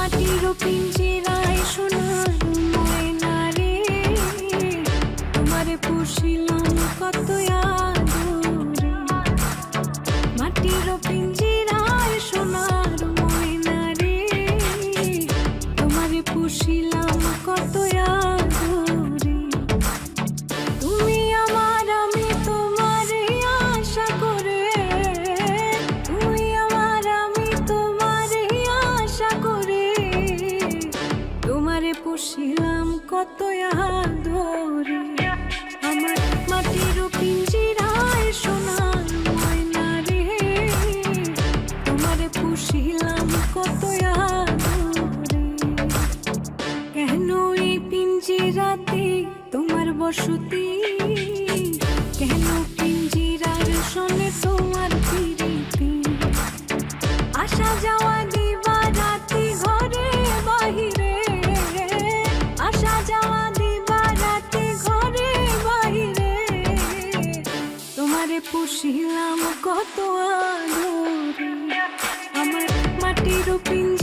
মাটির পিঞ্জিরায় সোনার ময়না রে। তোমারে পুষিলাম কত আদরে। মাটির পিঞ্জিরায় সোনার ময়না রে। তোমারে পুষিলাম পুষিলাম কত আদরে আমার মাটির পিঞ্জিরায় সোনার ময়না রে। তোমারে পুষিলাম কত আদরে কেন এই পিঞ্জিরাতে তোমার বসতি? তোমারে পুষিলাম কত আদরে। আমার মাটির পিঞ্জ